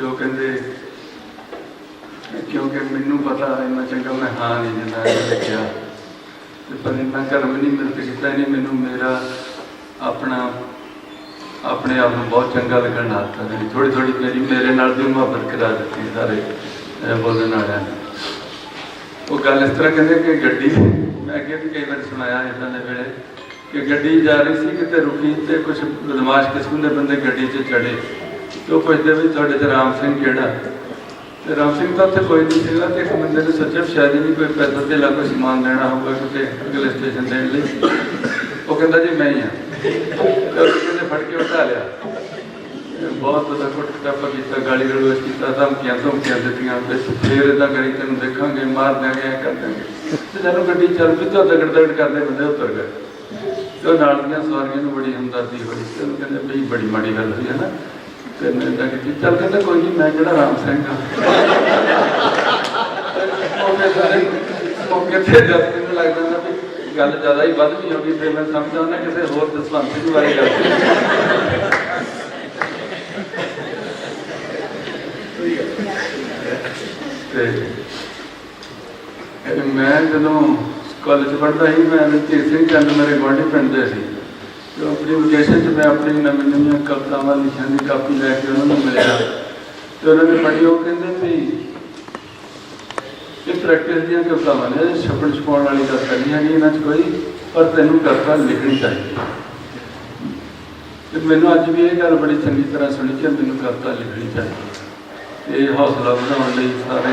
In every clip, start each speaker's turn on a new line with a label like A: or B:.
A: ਜੋ ਕਹਿੰਦੇ, ਕਿਉਂਕਿ ਮੈਨੂੰ ਪਤਾ, ਇੰਨਾ ਚੰਗਾ ਮੈਂ ਹਾਂ ਨਹੀਂ ਜਿੰਨਾ ਲਿਖਿਆ ਤੇ ਪਰ ਇੰਨਾ ਕਰਮ ਨਹੀਂ ਮੇਰੇ ਤੇ ਨਹੀਂ ਮੈਨੂੰ ਮੇਰਾ ਆਪਣਾ, ਆਪਣੇ ਆਪ ਨੂੰ ਬਹੁਤ ਚੰਗਾ ਲੱਗਣ ਲੱਗਾ ਜਿਹੜੀ ਥੋੜੀ ਥੋੜੀ ਮੇਰੀ, ਮੇਰੇ ਨਾਲ ਦੀ ਮੁਹੱਬਤ ਕਰਾ ਦਿੱਤੀ ਸਾਰੇ ਬੋਲਣ ਵਾਲਿਆਂ ਨੇ। ਉਹ ਗੱਲ ਇਸ ਤਰ੍ਹਾਂ ਕਹਿੰਦੇ ਕਿ ਗੱਡੀ, ਮੈਂ ਅੱਗੇ ਵੀ ਕਈ ਵਾਰ ਸੁਣਾਇਆ ਇਦਾਂ ਦੇ ਵੇਲੇ, ਕਿ ਗੱਡੀ ਜਾ ਰਹੀ ਸੀ ਕਿਤੇ ਰੁਕੀ ਤੇ ਕੁਝ ਬਦਮਾਸ਼ ਕਿਸਮ ਦੇ ਬੰਦੇ ਗੱਡੀ 'ਚ ਚੜੇ ਤੇ ਉਹ ਪੁੱਛਦੇ ਵੀ ਤੁਹਾਡੇ ਤੇ ਰਾਮ ਸਿੰਘ ਕਿਹੜਾ? ਤੇ ਰਾਮ ਸਿੰਘ ਤਾਂ ਉੱਥੇ ਕੋਈ ਨਹੀਂ ਸੀਗਾ ਤੇ ਇੱਕ ਬੰਦੇ ਨੇ ਸੋਚਿਆ ਵੀ ਸ਼ਾਇਦ ਹੀ ਕੋਈ ਪੈਸਾ ਤੇ ਲਾ ਕੋਈ ਸਮਾਨ ਲੈਣਾ ਹੋਊਗਾ ਕਿਤੇ ਅਗਲੇ ਸਟੇਸ਼ਨ ਦੇਣ ਲਈ। ਉਹ ਕਹਿੰਦਾ ਜੀ ਮੈਂ ਹੀ ਆ। ਕਹਿੰਦੇ ਫੜ ਕੇ ਉਠਾ ਲਿਆ। ਬਹੁਤ ਵੱਡਾ ਕੁੱਟ ਟੱਪਾ ਕੀਤਾ, ਗਾਲੀ ਗਲੋਚ ਕੀਤਾ, ਧਮਕੀਆਂ ਧਮਕੀਆਂ ਦਿੱਤੀਆਂ ਤੇ। ਫੇਰ ਇਦਾਂ ਕਰੀ ਤੈਨੂੰ ਦੇਖਾਂਗੇ, ਮਾਰ ਦਿਆਂਗੇ ਕਰ ਦਿਆਂਗੇ। ਤੇ ਜਦੋਂ ਗੱਡੀ ਚੱਲ ਪਈ ਤਾਂ ਦਗੜ ਦਗੜ ਕਰਦੇ ਬੰਦੇ ਉਤਰ ਗਏ। ਤੇ ਉਹ ਨਾਲ ਦੀਆਂ ਸਵਾਰੀਆਂ ਨੂੰ ਬੜੀ ਹਮਦਰਦੀ ਹੋਈ। ਤੇ ਉਹਨੂੰ ਕਹਿੰਦੇ ਬਈ ਬੜੀ ਮਾੜੀ ਗੱਲ ਹੋਈ ਹੈ ਨਾ। ਤੇ ਮੈਂ ਤਾਂ ਕਿ ਚੱਲ ਕਹਿੰਦਾ ਕੋਈ ਨਹੀਂ ਮੈਂ ਕਿਹੜਾ ਰਾਮ ਸਿੰਘ ਆ। ਮੌਕੇ ਤੇ ਮੌਕੇ ਤੇ ਜਦ ਮੈਨੂੰ ਲੱਗਦਾ ਨਾ ਵੀ ਗੱਲ ਜ਼ਿਆਦਾ ਹੀ ਵੱਧ ਗਈ ਤੇ ਮੈਂ ਸਮਝਦਾ ਨਾ ਕਿਸੇ ਹੋਰ ਦਸਵੰਤ ਦੀ ਬਾਰੇ ਗੱਲ ਤੇ ਮੈਂ ਜਦੋਂ ਕਾਲਜ ਪੜ੍ਹਦਾ ਸੀ, ਮੈਂ ਰਣਜੀਤ ਸਿੰਘ ਚੰਦ ਮੇਰੇ ਗੁਆਂਢੀ ਪਿੰਡ ਦੇ ਸੀ। ਆਪਣੀ ਵਕੇਸ਼ਨ 'ਚ ਮੈਂ ਆਪਣੀ ਨਵੀਂ ਨਵੀਆਂ ਕਵਿਤਾਵਾਂ ਲਿਖਣ ਦੀ ਕਾਪੀ ਲੈ ਕੇ ਉਹਨਾਂ ਨੂੰ ਮਿਲਿਆ ਤੇ ਉਹਨਾਂ ਨੇ ਪੜ੍ਹੀ ਉਹ ਕਹਿੰਦੇ ਵੀ ਇਹ ਪ੍ਰੈਕਟਿਸ ਦੀਆਂ ਕਵਿਤਾਵਾਂ ਨੇ ਛਪਣ ਛਪਾਉਣ ਵਾਲੀ ਗੱਲ ਕਰਨੀ ਹੈਗੀ ਇਹਨਾਂ 'ਚ ਕੋਈ, ਪਰ ਤੈਨੂੰ ਕਵਿਤਾ ਲਿਖਣੀ ਚਾਹੀਦੀ ਹੈ। ਤੇ ਮੈਨੂੰ ਅੱਜ ਵੀ ਇਹ ਗੱਲ ਬੜੀ ਚੰਗੀ ਤਰ੍ਹਾਂ ਸੁਣੀ ਕਿ ਮੈਨੂੰ ਕਵਿਤਾ ਲਿਖਣੀ ਚਾਹੀਦੀ ਹੈ। ਤੇ ਇਹ ਹੌਸਲਾ ਵਧਾਉਣ ਲਈ ਸਾਰੇ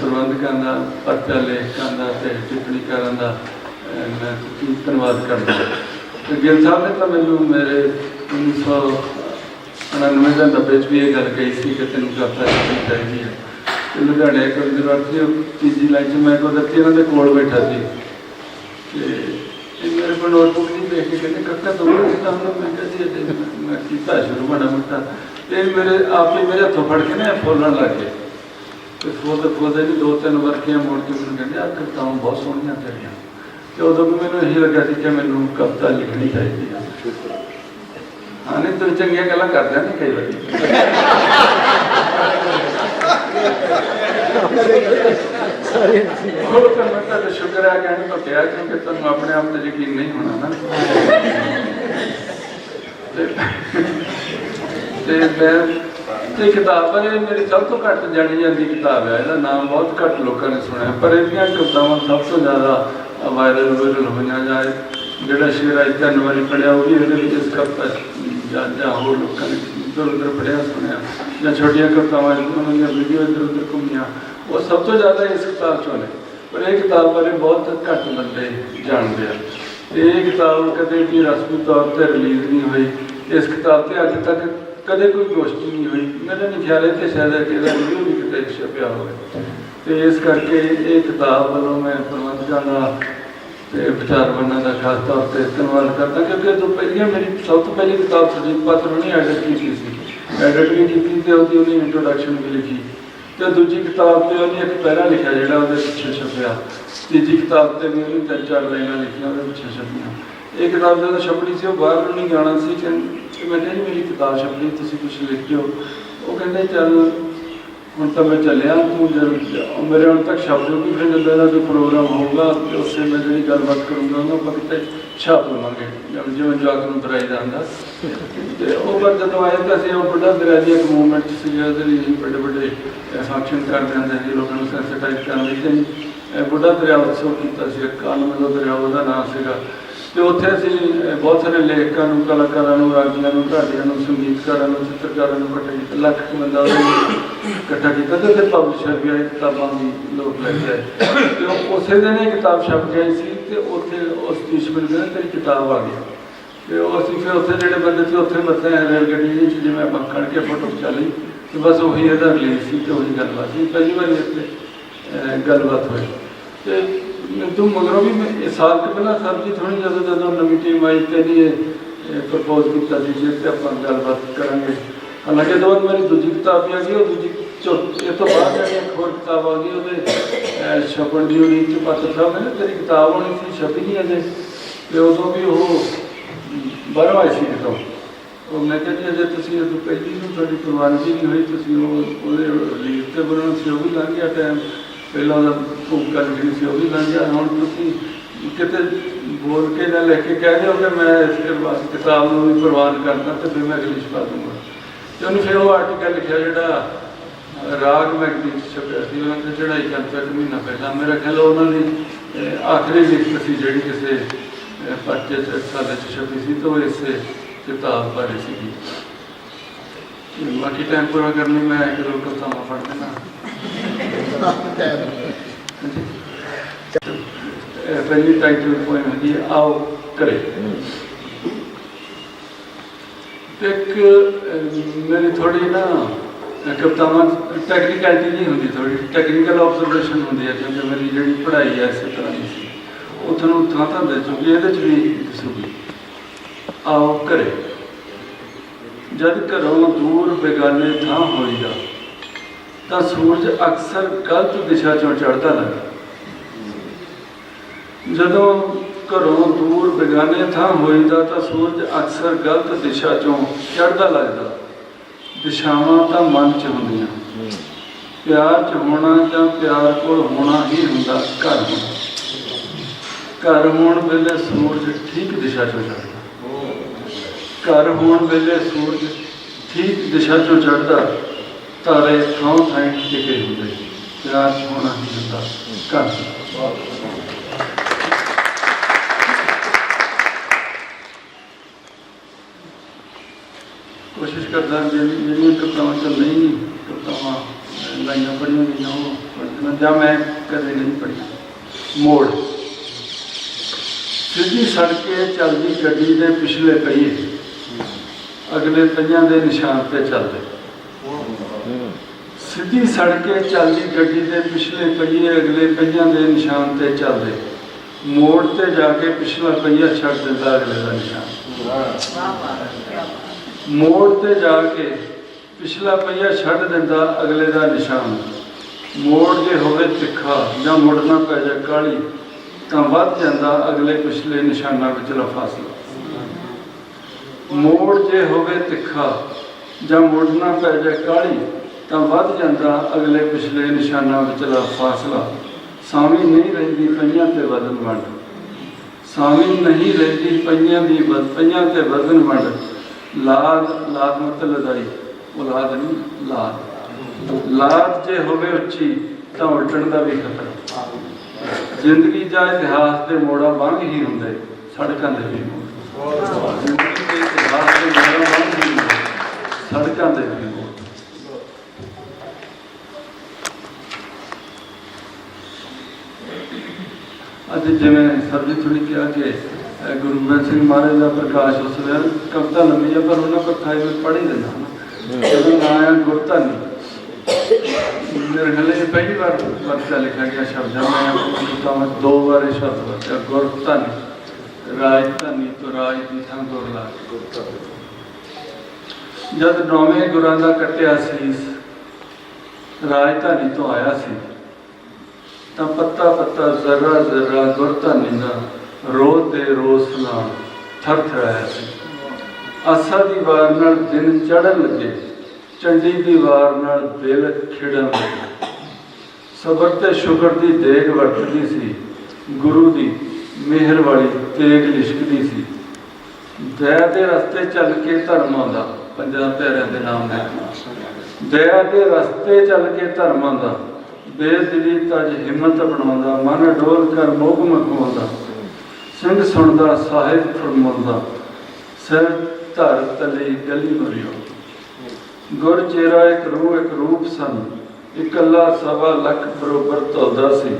A: ਪ੍ਰਬੰਧਕਾਂ ਦਾ, ਪਰਚਾ ਲੇਖਕਾਂ ਦਾ ਤੇ ਟਿੱਪਣੀਕਾਰਾਂ ਦਾ ਮੈਂ ਕੀ ਧੰਨਵਾਦ ਕਰਦਾ ਤੇ ਗਿੱਲ ਸਾਹਿਬ ਨੇ ਤਾਂ ਮੈਨੂੰ ਮੇਰੇ 1999 ਦਾ 90 ਚ ਵੀ ਇਹ ਗੱਲ ਕਹੀ ਸੀ ਕਿ ਤੈਨੂੰ ਕਵਿਤਾ ਲਿਖਣੀ ਚਾਹੀਦੀ ਹੈ ਤੇ ਲੁਧਿਆਣੇ ਇੱਕ ਯੂਨੀਵਰਸਿਟੀ ਤੀਜੀ ਲਾਈਨ 'ਚ ਮੈਂ ਕੁਦਰਤੀ ਇਹਨਾਂ ਦੇ ਕੋਲ ਬੈਠਾ ਸੀ। ਤੇ ਇਹ ਮੇਰੇ ਕੋਲ ਨੋਟਬੁੱਕ ਨਹੀਂ ਦੇਖ ਕੇ ਕਹਿੰਦੇ, ਕੱਕਾ ਤੋਂ ਤਾਂ ਉਹਨੂੰ ਮੈਂ ਕਿਹਾ, ਜੀ ਮੈਂ ਕੀਤਾ ਸ਼ੁਰੂ ਮਾੜਾ ਮੋਟਾ। ਤੇ ਇਹ ਮੇਰੇ ਹੀ ਮੇਰੇ ਹੱਥੋਂ ਫੜ ਕੇ ਨਾ ਇਹ ਫੁੱਲਣ ਲੱਗ ਗਏ। ਤੇ ਫੁੱਲ ਫੁੱਲਦੇ ਨਹੀਂ ਦੋ ਤਿੰਨ ਵਰਕੀਆਂ ਮੋੜ ਕੇ ਮੈਨੂੰ ਕਹਿੰਦੇ ਆ ਕਵਿਤਾਵਾਂ ਬਹੁਤ ਸੋਹਣੀਆਂ ਤੇਰੀਆਂ। ਤੇ ਉਦੋਂ ਵੀ ਮੈਨੂੰ ਇਹੀ ਲੱਗਾ ਸੀ ਕਿ ਮੈਨੂੰ ਕਵਿਤਾ ਲਿਖਣੀ ਚਾਹੀਦੀ ਆ। ਹਾਂ, ਨਹੀਂ, ਤੁਸੀਂ ਚੰਗੀਆਂ ਗੱਲਾਂ ਕਰਦੇ ਆ ਕਈ ਵਾਰੀ। ਉਹ ਤਾਂ ਮੈਂ ਤਾਂ ਸ਼ੁਕਰ ਹੈ ਕਹਿਣ ਤੋਂ ਕਿਹਾ ਕਿਉਂਕਿ ਤੁਹਾਨੂੰ ਆਪਣੇ ਆਪ ਤੇ ਯਕੀਨ ਨਹੀਂ ਹੋਣਾ ਨਾ। ਤੇ ਮੈਂ ਤੇ ਕਿਤਾਬ ਪਰ ਇਹ ਮੇਰੀ ਸਭ ਤੋਂ ਘੱਟ ਜਾਣੀ ਜਾਂਦੀ ਕਿਤਾਬ ਹੈ ਇਹਦਾ ਨਾਮ ਬਹੁਤ ਘੱਟ ਲੋਕਾਂ ਨੇ ਸੁਣਿਆ, ਪਰ ਇਹਦੀਆਂ ਕਵਿਤਾਵਾਂ ਸਭ ਤੋਂ ਜ਼ਿਆਦਾ ਵਾਇਰਲ ਵਾਇਰਲ ਹੋਈਆਂ ਜਾਏ ਜਿਹੜਾ ਸ਼ੇਰ ਅੱਜ ਤਿੰਨ ਪੜਿਆ, ਉਹ ਵੀ ਇਹਦੇ ਵਿੱਚ ਇਸ ਕਵਿਤਾ ਜਾਂ ਜਾਂ ਹੋਰ ਲੋਕਾਂ ਨੇ ਇੱਧਰ ਉੱਧਰ ਪੜਿਆ, ਸੁਣਿਆ, ਜਾਂ ਛੋਟੀਆਂ ਕਵਿਤਾਵਾਂ ਉਹਨਾਂ ਦੀਆਂ ਵੀਡੀਓ ਇੱਧਰ ਉੱਧਰ ਘੁੰਮੀਆਂ, ਉਹ ਸਭ ਤੋਂ ਜ਼ਿਆਦਾ ਇਸ ਕਿਤਾਬ 'ਚੋਂ ਨੇ। ਪਰ ਇਹ ਕਿਤਾਬ ਬਾਰੇ ਬਹੁਤ ਘੱਟ ਬੰਦੇ ਜਾਣਦੇ ਆ। ਤੇ ਇਹ ਕਿਤਾਬ ਕਦੇ ਵੀ ਰਸਮੀ ਤੌਰ ਤੇ ਰਿਲੀਜ਼ ਨਹੀਂ ਹੋਈ। ਇਸ ਕਿਤਾਬ ਤੇ ਅੱਜ ਤੱਕ ਕਦੇ ਕੋਈ ਗੋਸ਼ਟੀ ਨਹੀਂ ਹੋਈ। ਮੇਰਾ ਨਹੀਂ ਖਿਆਲ ਹੈ ਕਿ ਸ਼ਾਇਦ ਇਹਦਾ ਵੀਡੀਓ ਵੀ ਕਿਤੇ ਛਪਿਆ ਹੋਵੇ। ਤੇ ਇਸ ਕਰਕੇ ਇਹ ਕਿਤਾਬ ਵੱਲੋਂ ਮੈਂ ਪ੍ਰਬੰਧਕਾਂ ਦਾ ਤੇ ਵਿਚਾਰਵਾਨਾਂ ਦਾ ਖਾਸ ਤੌਰ ਤੇ ਧੰਨਵਾਦ ਕਰਦਾ, ਕਿਉਂਕਿ ਇਹ ਤੋਂ ਪਹਿਲਾਂ ਮੇਰੀ ਸਭ ਤੋਂ ਪਹਿਲੀ ਕਿਤਾਬ ਸੁਜੀਤ ਪਾਤਰ ਨੇ ਐਡਿਟ ਕੀਤੀ ਸੀ। ਐਡਿਟ ਵੀ ਕੀਤੀ ਤੇ ਉਹਦੀ ਉਹਨੇ ਇੰਟਰੋਡਕਸ਼ਨ ਵੀ ਲਿਖੀ। ਤੇ ਦੂਜੀ ਕਿਤਾਬ ਤੇ ਉਹਨੇ ਇੱਕ ਪਹਿਰਾ ਲਿਖਿਆ ਜਿਹੜਾ ਉਹਦੇ ਪਿੱਛੇ ਛਪਿਆ। ਤੀਜੀ ਕਿਤਾਬ ਤੇ ਵੀ ਉਹਨੇ ਤਿੰਨ ਚਾਰ ਲਾਈਨਾਂ ਲਿਖੀਆਂ ਉਹਦੇ ਪਿੱਛੇ ਛਪੀਆਂ। ਇਹ ਕਿਤਾਬ ਜਦੋਂ ਛਪਣੀ ਸੀ, ਉਹ ਬਾਹਰ ਨੂੰ ਨਹੀਂ ਜਾਣਾ ਸੀ ਕਿ ਮੈਂ ਕਿਹਾ ਜੀ, ਮੇਰੀ ਕਿਤਾਬ ਛਪਣੀ, ਤੁਸੀਂ ਕੁਝ ਲਿਖਿਓ। ਉਹ ਕਹਿੰਦੇ, ਚੱਲ ਹੁਣ ਤਾਂ ਮੈਂ ਚੱਲਿਆ, ਤੂੰ ਜਦ ਮੇਰੇ ਹੁਣ ਤੱਕ ਛਪ ਜੂਗੀ ਫਿਰ ਜਦੋਂ ਇਹਦਾ ਕੋਈ ਪ੍ਰੋਗਰਾਮ ਹੋਊਗਾ ਤੇ ਉਸੇ ਮੈਂ ਜਿਹੜੀ ਗੱਲਬਾਤ ਕਰੂੰਗਾ, ਉਹਨੂੰ ਆਪਾਂ ਕਿਤੇ ਛਾਪ ਲਵਾਂਗੇ। ਜਿਵੇਂ ਜਿਵੇਂ ਜਵਾਕ ਨੂੰ ਬਰਾਈ ਜਾਂਦਾ ਹੁੰਦਾ। ਤੇ ਉਹ ਪਰ ਜਦੋਂ ਆਏ ਤਾਂ ਸੀ ਉਹ ਵੱਡਾ ਦਰਿਆ ਇੱਕ ਮੂਵਮੈਂਟ ਸੀ ਜਿਹਦੇ ਲਈ ਵੱਡੇ ਵੱਡੇ ਫੰਕਸ਼ਨ ਕਰਦੇ ਹੁੰਦੇ ਸੀ, ਲੋਕਾਂ ਨੂੰ ਸੈਂਸਿਟਾਈਜ਼ ਕਰਨ ਲਈ। ਤੇ ਬੁੱਢਾ ਦਰਿਆ ਉਤਸਵ ਕੀਤਾ ਸੀ ਕਾਨਮਲੋ ਦਰਿਆ, ਉਹਦਾ ਨਾਮ ਸੀਗਾ। ਤੇ ਉੱਥੇ ਅਸੀਂ ਬਹੁਤ ਸਾਰੇ ਲੇਖਕਾਂ ਨੂੰ, ਕਲਾਕਾਰਾਂ ਨੂੰ ਰਾਗੀਆਂ ਨੂੰ, ਢਾਡੀਆਂ ਨੂੰ, ਸੰਗੀਤਕਾਰਾਂ ਨੂੰ, ਚਿੱਤਰਕਾਰਾਂ ਨੂੰ ਇਕੱਠੇ ਕੀਤਾ ਲੱਖ ਬੰਦਾ ਇਕੱਠਾ ਕੀਤਾ ਤੇ ਫਿਰ ਪਬਲਿਸ਼ਰ ਵੀ ਆਏ ਕਿਤਾਬਾਂ ਦੀ ਲੋਕ ਲੈ ਕੇ ਆਏ ਤੇ ਉਹ ਉਸੇ ਦਿਨ ਇਹ ਕਿਤਾਬ ਛਪ ਗਈ ਸੀ ਤੇ ਉੱਥੇ ਉਸ ਦੇਸ਼ ਮਿਲ ਗਿਆ ਤੇਰੀ ਕਿਤਾਬ ਆ ਗਈ। ਤੇ ਉਹ ਅਸੀਂ ਫਿਰ ਉੱਥੇ ਜਿਹੜੇ ਬੰਦੇ ਸੀ, ਉੱਥੇ ਮੱਥੇ ਰੇਲ ਗੱਡੀ 'ਚ ਜਿਵੇਂ ਆਪਾਂ ਖੜ ਕੇ ਫੋਟੋ ਖਿਚਾ ਲਈ, ਤੇ ਬਸ ਉਹੀ ਇਹਦਾ ਰਿਲੀਜ਼ ਸੀ ਤੇ ਉਹੀ ਗੱਲਬਾਤ ਸੀ। ਪਹਿਲੀ ਵਾਰੀ ਇੱਥੇ ਗੱਲਬਾਤ ਹੋਈ। ਤੇ ਤੂੰ ਮਗਰੋਂ ਵੀ ਮੈਂ- ਸਾਲ ਕੁ ਪਹਿਲਾਂ ਸਰਬਜੀਤ ਹੋਣੀ ਜਦੋਂ ਜਦੋਂ ਨਵੀਂ ਟੀਮ ਆਈ ਤੇ ਨਹੀਂ ਪ੍ਰਪੋਜ਼ ਕੀਤਾ ਸੀ ਜੇ ਤੇ ਆਪਾਂ ਗੱਲਬਾਤ ਕਰਾਂਗੇ। ਹਾਲਾਂਕਿ ਦੋ ਮੇਰੀ ਦੂਜੀ ਕਿਤਾਬ ਵੀ ਆ ਗਈ ਉਹ ਦੂਜੀ ਚੌ ਇਹ ਤੋਂ ਬਾਅਦ ਜਿਹੜੀ ਇੱਕ ਹੋਰ ਕਿਤਾਬ ਆ ਗਈ ਉਹਦੇ ਅਹ, ਛਪਣ ਦੀ ਉਡੀਕ ਚ ਪਾਤਰ ਸਾਹਿਬ ਨੇ ਤੇਰੀ ਕਿਤਾਬ ਹੋਣੀ ਸੀ ਛਪੀ ਨਹੀਂ ਅਜੇ। ਤੇ ਉਦੋਂ ਵੀ ਉਹ ਬਾਹਰੋਂ ਆਈ ਸੀ ਕਿਤੋਂ ਉਹ ਮੈਂ ਕਿਹਾ ਜੀ ਅਜੇ ਤੁਸੀਂ ਉਦੋਂ ਪਹਿਲੀ ਨੂੰ ਤੁਹਾਡੀ ਪ੍ਰਵਾਨਗੀ ਨਹੀਂ ਹੋਈ ਤੁਸੀਂ ਉਹ ਉਹਦੇ ਰਿਲੀਜ਼ ਤੇ ਬਣਾਉਣਾ ਸੀ ਉਹ ਵੀ ਲੰਘ ਗਿਆ ਟਾਈਮ ਪਹਿਲਾਂ ਉਹਦਾ ਭੂਮਿਕਾ ਲਿਖਣੀ ਸੀ ਉਹ ਵੀ ਲੰਘ ਗਿਆ। ਹੁਣ ਤੁਸੀਂ ਕਿਤੇ ਬੋਲ ਕੇ ਨਾ ਲੈ ਕੇ ਕਹਿ ਦਿਓ ਕਿ ਮੈਂ ਇਸ ਕਿਰਪਾਸ ਕਿਤਾਬ ਨੂੰ ਵੀ ਪ੍ਰਵਾਨ ਕਰਦਾ ਤੇ ਫਿਰ ਮੈਂ ਅਗਲੀ ਛਪਾ ਦੂੰਗਾ। ਤੇ ਉਹਨੇ ਫਿਰ ਉਹ ਆਰਟੀਕਲ ਲਿਖਿਆ ਜਿਹੜਾ ਰਾਗ ਮੈਗਜ਼ੀਨ ਛਪਿਆ ਸੀ ਉਹਨਾਂ ਤੇ ਚੜਾਈ ਕਰਨ ਤੋਂ ਮਹੀਨਾ ਪਹਿਲਾਂ। ਮੇਰਾ ਖਿਆਲ ਉਹਨਾਂ ਦੀ ਆਖਰੀ ਲਿਖਤ ਸੀ ਜਿਹੜੀ ਕਿਸੇ ਪਰਚੇ 'ਚ ਸਾਡੇ 'ਚ ਛਪੀ ਸੀ ਤਾਂ ਉਹ ਕਿਤਾਬ ਬਾਰੇ ਸੀਗੀ। ਬਾਕੀ ਟਾਈਮ ਪੂਰਾ ਕਰਨ ਲਈ ਮੈਂ ਇੱਕ ਦੋ ਕਥਾਵਾਂ ਫੜ ਦੇਣਾ ਪਹਿਲੀ ਟਾਈਟਲ ਪੋਇਮ ਹੈ, ਆਓ ਕਰੇ। ਇੱਕ ਮੇਰੀ ਥੋੜੀ ਨਾ ਅਹ, ਕਵਿਤਾਵਾਂ ਟੈਕਨੀਕੈਲਿਟੀ ਨਹੀਂ ਹੁੰਦੀ ਥੋੜੀ ਟੈਕਨੀਕਲ ਆਬਜ਼ਰਵੇਸ਼ਨ ਹੁੰਦੀ ਹੈ ਕਿਉਂਕਿ ਮੇਰੀ ਜਿਹੜੀ ਪੜ੍ਹਾਈ ਹੈ ਇਸੇ ਤਰ੍ਹਾਂ ਦੀ ਸੀ ਉਹ ਤੁਹਾਨੂੰ ਥਾਂ ਥਾਂ ਦੇ ਚੁੱਕੀ ਇਹਦੇ ਚ ਵੀ ਦਿਸੂਗੀ। ਆਓ ਕਰੇ ਜਦ ਘਰੋਂ ਦੂਰ ਬੇਗਾਨੇ ਥਾਂ ਹੋਈਦਾ ਤਾਂ ਸੂਰਜ ਅਕਸਰ ਗਲਤ ਦਿਸ਼ਾ ਚੋਂ ਚੜ੍ਹਦਾ ਲੱਗਦਾ। ਜਦੋਂ ਘਰੋਂ ਦੂਰ ਬੇਗਾਨੇ ਥਾਂ ਹੋਈਦਾ ਤਾਂ ਸੂਰਜ ਅਕਸਰ ਗਲਤ ਦਿਸ਼ਾ ਚੋਂ ਚੜਦਾ ਲੱਗਦਾ। ਦਿਸ਼ਾਵਾਂ ਤਾਂ ਮਨ 'ਚ ਹੁੰਦੀਆਂ। ਪਿਆਰ 'ਚ ਹੋਣਾ ਜਾਂ ਪਿਆਰ ਕੋਲ ਹੋਣਾ ਹੀ ਹੁੰਦਾ ਘਰ ਘਰ ਹੋਣ ਵੇਲੇ ਸੂਰਜ ਠੀਕ ਦਿਸ਼ਾ 'ਚੋਂ ਚੜ੍ਹਦਾ। ਘਰ ਹੋਣ ਵੇਲੇ ਸੂਰਜ ਠੀਕ ਦਿਸ਼ਾ 'ਚੋਂ ਚੜ੍ਹਦਾ, ਤਾਰੇ ਥਾਂ ਥਾਂ ਟਿਕੇ ਹੁੰਦੇ। ਪਿਆਰ 'ਚ ਹੋਣਾ ਹੀ ਹੁੰਦਾ ਘਰ ਕੋਸ਼ਿਸ਼ ਜਿਹੜੀ ਜਿਹੜੀਆਂ ਕਵਿਤਾਵਾਂ ਚ ਨਹੀਂ ਕਵਿਤਾਵਾਂ ਲਾਈਆਂ ਪੜੀਆਂ ਗਈਆਂ, ਉਹ ਪੜ੍ਹਨਾ ਜਾਂ ਮੈਂ ਕਦੇ ਨਹੀਂ ਪੜ੍ਹੀਆਂ। ਮੋੜ। ਸਿੱਧੀ ਸੜਕੇ ਚੱਲਦੀ ਗੱਡੀ ਦੇ ਪਿਛਲੇ ਪਹੀਏ। ਅਗਲੇ ਪਹੀਆਂ ਦੇ ਨਿਸ਼ਾਨ ਤੇ ਚੱਲਦੇ। ਸਿੱਧੀ ਸੜਕੇ ਚੱਲਦੀ ਗੱਡੀ ਦੇ ਪਿਛਲੇ ਪਹੀਏ, ਅਗਲੇ ਪਹੀਆਂ ਦੇ ਨਿਸ਼ਾਨ ਤੇ ਚੱਲਦੇ। ਮੋੜ ਤੇ ਜਾ ਕੇ ਪਿਛਲਾ ਪਹੀਆ ਛੱਡ ਦਿੰਦਾ ਅਗਲੇ ਦਾ ਨਿਸ਼ਾਨ। ਮੋੜ ਤੇ ਜਾ ਕੇ ਪਿਛਲਾ ਪਹੀਆ ਛੱਡ ਦਿੰਦਾ ਅਗਲੇ ਦਾ ਨਿਸ਼ਾਨ। ਮੋੜ ਜੇ ਹੋਵੇ ਤਿੱਖਾ ਜਾਂ ਮੁੜਨਾ ਪੈ ਜਾ ਕਾਲੀ ਤਾਂ ਵੱਧ ਜਾਂਦਾ ਅਗਲੇ ਪਿਛਲੇ ਨਿਸ਼ਾਨਾਂ ਵਿਚਲਾ ਫਾਸਲਾ। ਮੋੜ ਜੇ ਹੋਵੇ ਤਿੱਖਾ ਜਾਂ ਮੁੜਨਾ ਪੈ ਜਾ ਕਾਲੀ ਤਾਂ ਵੱਧ ਜਾਂਦਾ ਅਗਲੇ ਪਿਛਲੇ ਨਿਸ਼ਾਨਾਂ ਵਿਚਲਾ ਫਾਸਲਾ। ਸਾਵੀ ਨਹੀਂ ਰਹਿੰਦੀ ਪਈਆਂ ਤੇ ਵਜ਼ਨ ਵੰਡ। ਸਾਵੀ ਨਹੀਂ ਰਹਿੰਦੀ ਪਈਆਂ ਦੀ ਵਧ ਪਈਆਂ ਤੇ ਵਜ਼ਨ ਵੰਡ। ਲਾਦ ਲਾਦ ਮਤਲਬ ਲਦਾਈ ਔਲਾਦ ਨਹੀਂ ਲਾਦ ਲਾਦ ਜੇ ਹੋਵੇ ਉੱਚੀ, ਤਾਂ ਉਲਟਣ ਦਾ ਵੀ ਖਤਰਾ। ਜ਼ਿੰਦਗੀ ਜਾਂ ਇਤਿਹਾਸ ਦੇ ਮੋੜਾ ਵਾਂਗ ਹੀ ਹੁੰਦੇ, ਸੜਕਾਂ ਦੇ ਵੀ ਜ਼ਿੰਦਗੀ ਦੇ ਇਤਿਹਾਸ ਦੇ ਮੋੜਾ ਵਾਂਗ ਹੀ ਹੁੰਦੇ, ਸੜਕਾਂ ਦੇ ਵੀ ਅੱਜ ਜਿਵੇਂ ਸਰਜੀਤ ਨੇ ਕਿਹਾ ਕਿ ਗੁਰੂ ਗੋਬਿੰਦ ਸਿੰਘ ਮਹਾਰਾਜ ਦਾ ਪ੍ਰਕਾਸ਼ ਉਸ ਵੇਲੇ ਕਵਿਤਾ ਲੰਮੀ ਹੈ, ਪਰ ਉਹਨਾਂ ਪਰ ਵਿੱਚ ਪੜ੍ਹ ਹੀ। ਦਿੰਦਾ ਜਦੋਂ ਆਇਆ ਗੁਰਧਾਨੀ ਮੇਰੇ ਪਹਿਲੀ ਵਾਰ ਵਰਤਾ ਲਿਖਿਆ ਗਿਆ ਸ਼ਬਦ ਮੈਂ ਕਵਿਤਾ ਵਿੱਚ ਦੋ ਵਾਰ ਇਹ ਸ਼ਬਦ ਵਰਤਿਆ ਗੁਰਧਾਨੀ ਰਾਜਧਾਨੀ ਤੋਂ ਰਾਜ ਦੀ ਥਾਂ ਗੁਰ ਲਾ ਕੇ ਜਦ ਨੌਵੇਂ ਗੁਰਾਂ ਦਾ ਕੱਟਿਆ ਸੀਸ, ਰਾਜਧਾਨੀ ਤੋਂ ਆਇਆ ਸੀ, ਤਾਂ ਪੱਤਾ ਪੱਤਾ ਜ਼ਰਾ ਜ਼ਰਾ ਗੁਰਧਾਨੀ ਦਾ ਰੋਜ਼ ਦੇ ਰੋਸ ਨਾਲ ਥਰ ਥਰਾਇਆ ਸੀ। ਆਸਾ ਦੀ ਵਾਰ ਨਾਲ ਦਿਨ ਚੜਨ ਲੱਗੇ, ਚੰਡੀ ਦੀ ਵਾਰ ਨਾਲ ਦਿਲ ਖਿੜਨ ਲੱਗੇ। ਸਬਰ ਤੇ ਸ਼ੁਕਰ ਦੀ ਦੇਗ ਵਰਤਦੀ ਸੀ, ਗੁਰੂ ਦੀ ਮਿਹਰ ਵਾਲੀ ਤੇਗ ਲਿਸ਼ਕਦੀ ਸੀ। ਦਇਆ ਦੇ ਰਸਤੇ ਚੱਲ ਕੇ ਧਰਮਾਂ ਦਾ ਪੰਜਾਂ ਪਿਆਰਿਆਂ ਦੇ ਨਾਮ ਹੈ ਦਇਆ ਦੇ ਰਸਤੇ ਚੱਲ ਕੇ ਧਰਮਾਂ ਦਾ ਬੇਦਿਲੀ ਤਜ ਹਿੰਮਤ ਬਣਾਉਂਦਾ, ਮਨ ਡੋਲ ਕਰ ਮੋਹ ਮਖਾਉਂਦਾ ਸਿੰਘ ਸੁਣਦਾ ਸਾਹਿਬ ਫਰਮਾਉਂਦਾ, ਸਿਰ ਧਰ ਤਲੀ ਗਲੀ ਮਰਿਓ। ਗੁਰ ਚੇਰਾ ਇੱਕ ਰੂਹ ਇੱਕ ਰੂਪ ਸਨ। ਇਕੱਲਾ ਸਵਾ ਲੱਖ ਬਰੋਬਰ ਧੋਦਾ ਸੀ।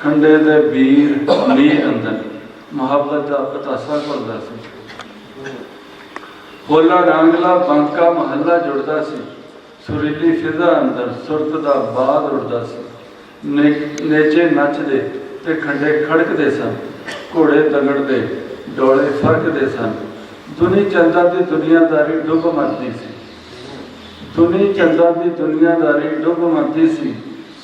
A: ਖੰਡੇ ਦੇ ਵੀਰ ਨੀ ਅੰਦਰ ਮੁਹੱਬਤ ਦਾ ਪਤਾਸਾ ਕਰਦਾ ਸੀ। ਹੋਲਾ ਰਾਂਗਲਾ ਬੰਕਾ ਮਹੱਲਾ ਜੁੜਦਾ ਸੀ। ਸੁਰੀਲੀ ਫਿਜ਼ਾ ਅੰਦਰ ਸੁਰਤ ਦਾ ਬਾਦ ਉੜਦਾ ਸੀ। ਨੇਚੇ ਨੱਚਦੇ ਤੇ ਖੰਡੇ ਖੜਕਦੇ ਸਨ। ਘੋੜੇ ਤਗੜਦੇ ਡੋਲੇ ਫੜਕਦੇ ਸਨ। ਦੁਨੀ ਚੰਦਾ ਦੀ ਦੁਨੀਆਦਾਰੀ ਡੁੱਬ ਮਰਦੀ ਸੀ। ਦੁਨੀ ਚੰਦਾ ਦੀ ਦੁਨੀਆਦਾਰੀ ਡੁੱਬ ਮਰਦੀ ਸੀ।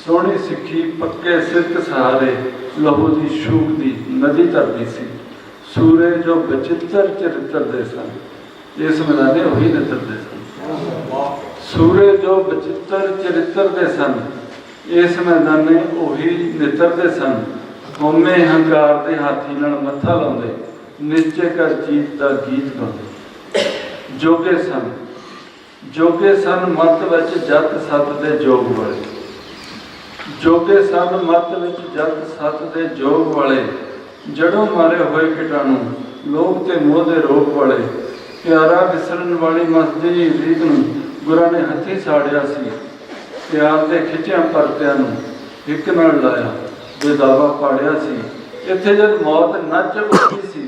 A: ਸੋਹਣੀ ਸਿੱਖੀ ਪੱਕੇ ਸਿੱਖ ਸਹਾਰੇ ਲਹੂ ਦੀ ਸ਼ੂਕ ਦੀ ਨਦੀ ਤਰਦੀ ਸੀ। ਸੂਰੇ ਜੋ ਬਚਿੱਤਰ ਚਰਿੱਤਰ ਦੇ ਸਨ, ਇਸ ਮੈਦਾਨੇ ਉਹੀ ਨਿਤਰਦੇ ਸਨ। ਸੂਰਜ ਜੋ ਬਚਿੱਤਰ ਚਰਿੱਤਰ ਦੇ ਸਨ, ਇਸ ਮੈਦਾਨੇ ਉਹੀ ਨਿਤਰਦੇ ਸਨ। ਹਉਮੈ ਹੰਕਾਰ ਦੇ ਹਾਥੀ ਨਾਲ ਮੱਥਾ ਲਾਉਂਦੇ, ਨਿਸ਼ਚੈ ਕਰ ਜੀਤ ਦਾ ਗੀਤ ਗਾਉਂਦੇ। ਜੋਗੇ ਸਨ ਜੋਗੇ ਸਨ ਮਤ ਵਿੱਚ ਜਤ ਸਤ ਦੇ ਜੋਗ ਵਾਲੇ। ਜੋਗੇ ਸਨ ਮਤ ਵਿੱਚ ਜਤ ਸਤ ਦੇ ਜੋਗ ਵਾਲੇ। ਜੜੋਂ ਮਾਰੇ ਹੋਏ ਕੀਟਾਣੂ, ਲੋਭ ਤੇ ਮੋਹ ਦੇ ਰੋਗ ਵਾਲੇ। ਪਿਆਰਾ ਵਿਸਰਨ ਵਾਲੀ ਮਸਦੀ ਰੀਤ ਨੂੰ ਗੁਰਾਂ ਨੇ ਹੱਥੀ ਸਾੜਿਆ ਸੀ। ਪਿਆਰ ਦੇ ਖਿੱਚਿਆਂ ਪਰਤਿਆਂ ਨੂੰ ਇੱਕ ਨਾਲ ਲਾਇਆ। ਬੇਦਾਵਾ ਪਾੜਿਆ ਸੀ। ਇੱਥੇ ਜਦ ਮੌਤ ਨੱਚ ਉੱਠੀ ਸੀ,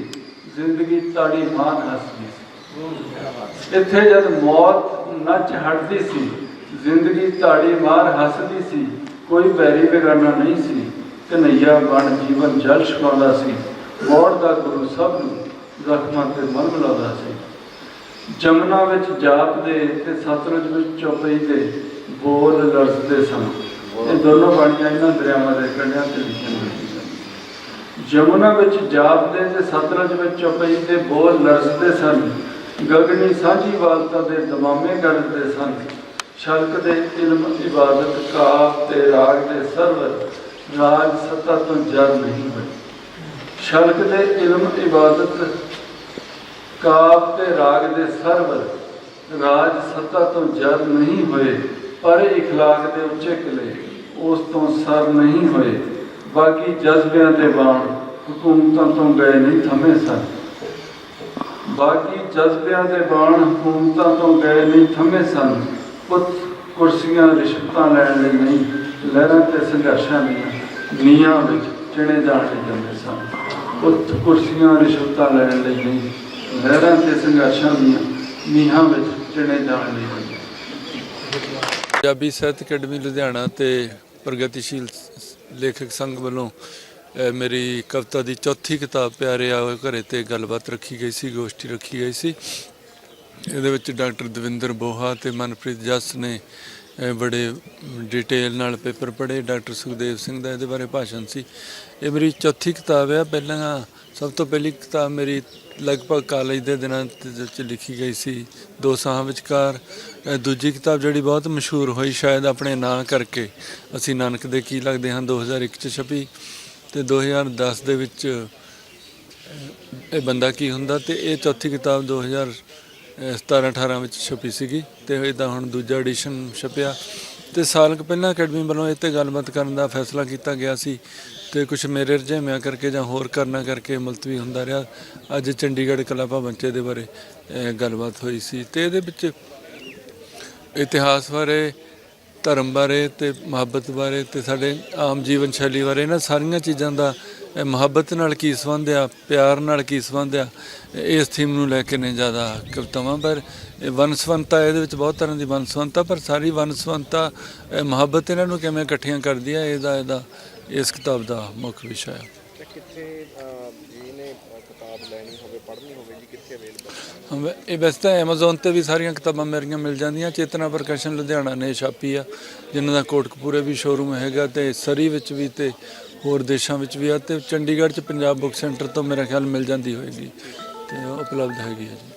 A: ਜ਼ਿੰਦਗੀ ਤਾੜੀ ਮਾਨ ਹੱਸਦੀ ਸੀ। ਇੱਥੇ ਜਦ ਮੌਤ ਨੱਚ ਹਟਦੀ ਸੀ, ਜ਼ਿੰਦਗੀ ਤਾੜੀ ਮਾਰ ਹੱਸਦੀ ਸੀ, ਕੋਈ ਬੈਰੀ ਬੇਗਾਨਾ ਨਹੀਂ ਸੀ ਕਨਈਆ ਬਣ ਜੀਵਨ ਜਲ ਛਕਾਉਂਦਾ ਸੀ। ਮੌੜ ਦਾ ਗੁਰੂ ਸਭ ਨੂੰ ਜ਼ਖਮਾਂ ਤੇ ਮਨ ਲਾਉਂਦਾ ਸੀ। ਜਮਨਾ ਵਿੱਚ ਜਾਪ ਦੇ ਤੇ ਸਤਲੁਜ ਵਿੱਚ ਚੌਪਈ ਦੇ ਬੋਲ ਲਰਜ਼ਦੇ ਸਨ। ਇਹ ਦੋਨੋਂ ਬਾਣੀਆਂ ਇਹਨਾਂ ਦਰਿਆਵਾਂ ਦੇ ਕੰਢਿਆਂ ਤੇ ਲਿਖੀਆਂ ਹੋਈਆਂ ਹਨ ਵਿੱਚ ਜਾਪ ਤੇ ਸਤਲੁਜ ਵਿੱਚ ਚੌਪਈ ਦੇ ਬੋਲ ਲਰਜ਼ਦੇ ਸਨ। ਗਗਨੀ ਸਾਂਝੀ ਵਾਲਤਾ ਦੇ ਦਮਾਮੇ ਗੜਦੇ ਸਨ। ਸ਼ਲਕ ਦੇ ਇਲਮ, ਇਬਾਦਤ ਕਾਪ ਤੇ ਰਾਗ ਦੇ ਸਰਵ ਰਾਜ ਸਤਾ ਤੋਂ ਜਰ ਨਹੀਂ ਹੋਏ। ਸ਼ਲਕ ਦੇ ਇਲਮ, ਇਬਾਦਤ ਕਾਪ ਤੇ ਰਾਗ ਦੇ ਸਰਵਰ ਰਾਜ ਸੱਤਾ ਤੋਂ ਜਰ ਨਹੀਂ ਹੋਏ। ਪਰ ਇਖਲਾਕ ਦੇ ਉੱਚੇ ਕਿਲੇ, ਉਸ ਤੋਂ ਸਰ ਨਹੀਂ ਹੋਏ। ਬਾਕੀ ਜਜ਼ਬਿਆਂ ਦੇ ਬਾਣ, ਹਕੂਮਤਾਂ ਤੋਂ ਗਏ ਨਹੀਂ, ਥਮੇ ਸਨ ਬਾਕੀ ਜਜ਼ਬਿਆਂ ਦੇ ਬਾਣ, ਹਕੂਮਤਾਂ ਤੋਂ ਗਏ ਨਹੀਂ, ਥਮੇ ਸਨ। ਪੁੱਤ, ਕੁਰਸੀਆਂ, ਰਿਸ਼ਵਤਾਂ ਲੈਣ ਲਈ ਨਹੀਂ, ਲਹਿਰਾਂ ਤੇ ਸੰਘਰਸ਼ਾਂ ਦੀਆਂ ਨੀਹਾਂ ਵਿੱਚ ਚਿਣੇ ਜਾਣ ਲਈ ਜਾਂਦੇ ਸਨ। ਪੁੱਤ, ਕੁਰਸੀਆਂ, ਰਿਸ਼ਵਤਾਂ ਲੈਣ ਲਈ ਨਹੀਂ, ਲਹਿਰਾਂ ਤੇ ਸੰਘਰਸ਼ਾਂ ਦੀਆਂ ਨੀਹਾਂ ਵਿੱਚ ਚਿਣੇ ਜਾਣ ਲਈ ਜਾਂਦੇ
B: ਪੰਜਾਬੀ ਸਾਹਿਤ ਅਕੈਡਮੀ ਲੁਧਿਆਣਾ ਤੇ ਪ੍ਰਗਤੀਸ਼ੀਲ ਲੇਖਕ ਸੰਘ ਵੱਲੋਂ ਮੇਰੀ ਕਵਿਤਾ ਦੀ ਚੌਥੀ ਕਿਤਾਬ ਪਿਆਰੇ ਆਓ ਘਰੇ ਤੇ ਗੱਲਬਾਤ ਰੱਖੀ ਗਈ ਸੀ, ਗੋਸ਼ਟੀ ਰੱਖੀ ਗਈ ਸੀ। ਇਹਦੇ ਵਿੱਚ ਡਾਕਟਰ ਦਵਿੰਦਰ ਬੋਹਾ ਤੇ ਮਨਪ੍ਰੀਤ ਜੱਸ ਨੇ ਬੜੇ ਡਿਟੇਲ ਨਾਲ ਪੇਪਰ ਪੜ੍ਹੇ। ਡਾਕਟਰ ਸੁਖਦੇਵ ਸਿੰਘ ਦਾ ਇਹਦੇ ਬਾਰੇ ਭਾਸ਼ਣ ਸੀ। ਇਹ ਮੇਰੀ ਚੌਥੀ ਕਿਤਾਬ ਹੈ ਪਹਿਲਾਂ ਸਭ ਤੋਂ ਪਹਿਲੀ ਕਿਤਾਬ ਮੇਰੀ ਲਗਭਗ ਕਾਲਜ ਦੇ ਦਿਨਾਂ ਦੇ ਵਿੱਚ ਲਿਖੀ ਗਈ ਸੀ ਦੋ ਸਾਹਾਂ ਵਿਚਕਾਰ। ਦੂਜੀ ਕਿਤਾਬ ਜਿਹੜੀ ਬਹੁਤ ਮਸ਼ਹੂਰ ਹੋਈ ਸ਼ਾਇਦ ਆਪਣੇ ਨਾਂ ਕਰਕੇ। ਅਸੀਂ ਨਾਨਕ ਦੇ ਕੀ ਲੱਗਦੇ ਹਾਂ 2001 ਚ ਛਪੀ ਤੇ 2010 ਦੇ ਵਿੱਚ ਇਹ ਬੰਦਾ ਕੀ ਹੁੰਦਾ ਤੇ ਇਹ ਚੌਥੀ ਕਿਤਾਬ 2017 18 ਵਿੱਚ ਛਪੀ ਸੀਗੀ ਤੇ ਇਹਦਾ ਹੁਣ ਦੂਜਾ ਐਡੀਸ਼ਨ ਛਪਿਆ। ਤੇ ਸਾਲ ਕੁ ਪਹਿਲਾਂ ਅਕੈਡਮੀ ਵੱਲੋਂ ਇਹ ਤੇ ਗੱਲਬਾਤ ਕਰਨ ਦਾ ਫੈਸਲਾ ਕੀਤਾ ਗਿਆ ਸੀ ਤੇ ਕੁਝ ਮੇਰੇ ਰੁਝੇਵਿਆਂ ਕਰਕੇ ਜਾਂ ਹੋਰ ਕਰਨਾ ਕਰਕੇ ਮੁਲਤਵੀ ਹੁੰਦਾ ਰਿਹਾ, ਅੱਜ ਚੰਡੀਗੜ੍ਹ ਕਲਾ ਭਵਨ 'ਚ ਇਹਦੇ ਬਾਰੇ ਗੱਲਬਾਤ ਹੋਈ ਸੀ ਤੇ ਇਹਦੇ ਵਿੱਚ ਇਤਿਹਾਸ ਬਾਰੇ, ਧਰਮ ਬਾਰੇ ਤੇ ਮੁਹੱਬਤ ਬਾਰੇ ਤੇ ਸਾਡੇ ਆਮ ਜੀਵਨ ਸ਼ੈਲੀ ਬਾਰੇ, ਇਹਨਾਂ ਸਾਰੀਆਂ ਚੀਜ਼ਾਂ ਦਾ ਮੁਹੱਬਤ ਨਾਲ ਕੀ ਸੰਬੰਧ ਆ, ਪਿਆਰ ਨਾਲ ਕੀ ਸੰਬੰਧ ਆ ਇਸ ਥੀਮ ਨੂੰ ਲੈ ਕੇ ਨੇ ਜ਼ਿਆਦਾ ਕਵਿਤਾਵਾਂ, ਪਰ ਇਹ ਵਨਸਵੰਤਾ, ਇਹਦੇ ਵਿੱਚ ਬਹੁਤ ਤਰ੍ਹਾਂ ਦੀ ਵਨਸਵੰਤਾ, ਪਰ ਸਾਰੀ ਵਨਸਵੰਤਾ ਇਹ ਮੁਹੱਬਤ ਇਹਨਾਂ ਨੂੰ ਕਿਵੇਂ ਇਕੱਠੀਆਂ ਕਰਦੀ ਆ, ਇਹਦਾ ਇਹਦਾ ਇਸ ਕਿਤਾਬ ਦਾ ਮੁੱਖ ਵਿਸ਼ਾ ਹੈ।
C: ਤੇ ਕਿੱਥੇ ਅਹ, ਜੀ ਨੇ ਅਹ, ਕਿਤਾਬ ਲੈਣੀ ਹੋਵੇ ਪੜ੍ਹਨੀ ਹੋਵੇ ਜੀ ਕਿੱਥੇ ਅਵੇਲੇਬਲ
B: ਹਾਂ, ਵੈ- ਇਹ ਵੈਸੇ ਤਾਂ Amazon ਤੇ ਵੀ ਸਾਰੀਆਂ ਕਿਤਾਬਾਂ ਮੇਰੀਆਂ ਮਿਲ ਜਾਂਦੀਆਂ। ਚੇਤਨਾ ਪ੍ਰਕਾਸ਼ਨ ਲੁਧਿਆਣਾ ਨੇ ਛਾਪੀ ਆ ਜਿਨ੍ਹਾਂ ਦਾ ਕੋਟਕਪੂਰੇ ਵੀ ਸ਼ੋਰੂਮ ਹੈਗਾ ਤੇ ਸਰੀ ਵਿੱਚ ਵੀ ਤੇ ਹੋਰ ਦੇਸ਼ਾਂ ਵਿੱਚ ਵੀ ਆ ਤੇ ਚੰਡੀਗੜ੍ਹ ਚ ਪੰਜਾਬ ਬੁੱਕ ਸੈਂਟਰ ਤੋਂ ਮੇਰਾ ਖਿਆਲ ਮਿਲ ਜਾਂਦੀ ਹੋਏਗੀ ਤੇ ਉਪਲਬਧ ਹੈਗੀ ਹੈ ਜੀ।